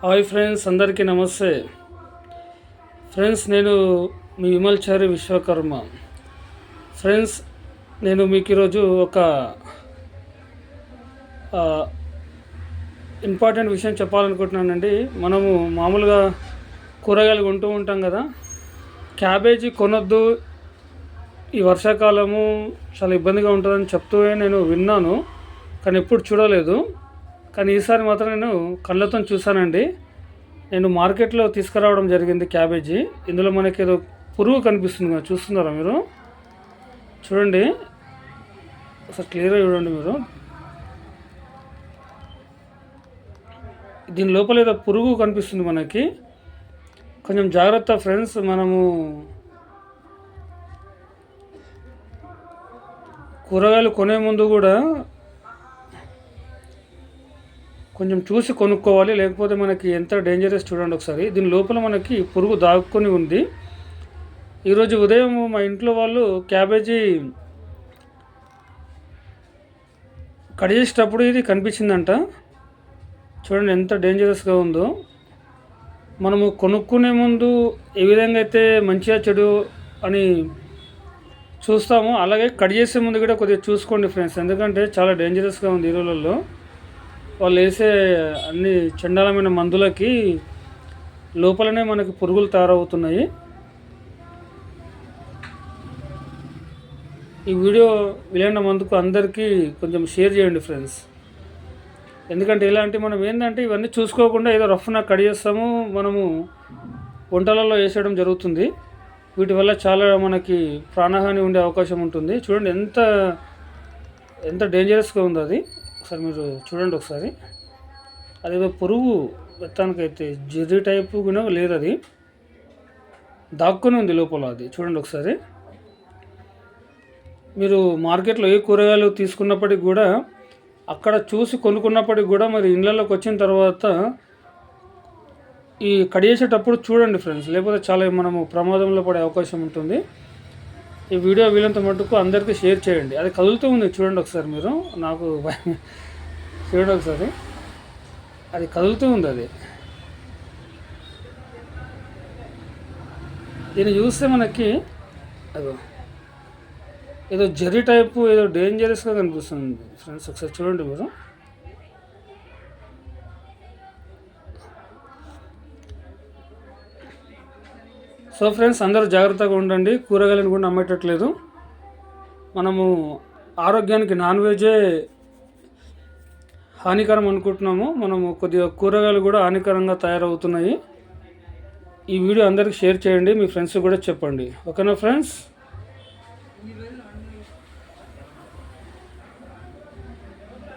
Hi friends అందరికీ నమస్తే. Friends నేను మీ విమల్చారి విశ్వకర్మ. ఫ్రెండ్స్ నేను మీకు ఈరోజు ఒక ఇంపార్టెంట్ విషయం చెప్పాలనుకుంటున్నానండి. మనము మామూలుగా కూరగాయలు కొంటూ ఉంటాం కదా. క్యాబేజీ కొనొద్దు. ఈ వర్షాకాలము చాలా ఇబ్బందిగా ఉంటుందని చెప్తూ నేను విన్నాను. కానీ ఎప్పుడు చూడలేదు. కానీ ఈసారి మాత్రం నేను కళ్ళతో చూశానండి. నేను మార్కెట్లో తీసుకురావడం జరిగింది క్యాబేజీ. ఇందులో మనకి ఏదో పురుగు కనిపిస్తుంది కదా చూస్తున్నారా మీరు? చూడండి. అసలు క్లియర్గా చూడండి మీరు. దీని లోపల ఏదో పురుగు కనిపిస్తుంది మనకి. కొంచెం జాగ్రత్త ఫ్రెండ్స్ మనము కూరగాయలు కొనే ముందు కూడా కొంచెం చూసి కొనుక్కోవాలి. లేకపోతే మనకి ఎంత డేంజరస్ చూడండి ఒకసారి. దీని లోపల మనకి పురుగు దాక్కుని ఉంది. ఈరోజు ఉదయం మా ఇంట్లో వాళ్ళు క్యాబేజీ కట్ చేసేటప్పుడు ఇది కనిపించిందంట. చూడండి ఎంత డేంజరస్గా ఉందో. మనము కొనుక్కునే ముందు ఏ విధంగా అయితే మంచిగా చెడు అని చూస్తాము అలాగే కట్ చేసే ముందు కూడా కొద్దిగా చూసుకోండి ఫ్రెండ్స్. ఎందుకంటే చాలా డేంజరస్గా ఉంది ఈ రోజులలో. వాళ్ళు వేసే అన్ని చండాలమైన మందులకి లోపలనే మనకి పురుగులు తయారవుతున్నాయి. ఈ వీడియో విలైన మందుకు అందరికీ కొంచెం షేర్ చేయండి ఫ్రెండ్స్. ఎందుకంటే ఇలాంటి మనం ఏంటంటే ఇవన్నీ చూసుకోకుండా ఏదో రఫ్న కట్ చేస్తాము మనము వంటలలో వేసేయడం జరుగుతుంది. వీటి వల్ల చాలా మనకి ప్రాణహాని ఉండే అవకాశం ఉంటుంది. చూడండి ఎంత ఎంత డేంజరస్గా ఉందో అది ఒకసారి మీరు చూడండి ఒకసారి. అదేదో పురుగు మొత్తానికైతే జెర్రీ టైపు కూడా లేదు అది. దాక్కుని ఉంది లోపల అది. చూడండి ఒకసారి. మీరు మార్కెట్లో ఏ కూరగాయలు తీసుకున్నప్పటికి కూడా అక్కడ చూసి కొనుక్కున్నప్పటికి కూడా మరి ఇళ్ళలోకి వచ్చిన తర్వాత ఈ కడిగేసేటప్పుడు చూడండి ఫ్రెండ్స్. లేకపోతే చాలా మనము ప్రమాదంలో పడే అవకాశం ఉంటుంది. ఈ వీడియో వీలంత మటుకు అందరికీ షేర్ చేయండి. అది కదులుతూ ఉంది చూడండి ఒకసారి మీరు. నాకు భయం. చూడండి ఒకసారి. అది కదులుతూ ఉంది అది. దీన్ని చూస్తే మనకి అదో ఏదో జెర్రీ టైపు ఏదో డేంజరస్గా కనిపిస్తుంది. ఫ్రెండ్స్ ఒకసారి చూడండి మీరు. సో ఫ్రెండ్స్ అందరూ జాగ్రత్తగా ఉండండి. కూరగాయలను కూడా అమ్మేటట్లేదు మనము ఆరోగ్యానికి నాన్ వెజే హానికరం అనుకుంటున్నాము. మనము కొద్దిగా కూరగాయలు కూడా హానికరంగా తయారవుతున్నాయి. ఈ వీడియో అందరికి షేర్ చేయండి. మీ ఫ్రెండ్స్ కూడా చెప్పండి. ఓకేనా ఫ్రెండ్స్?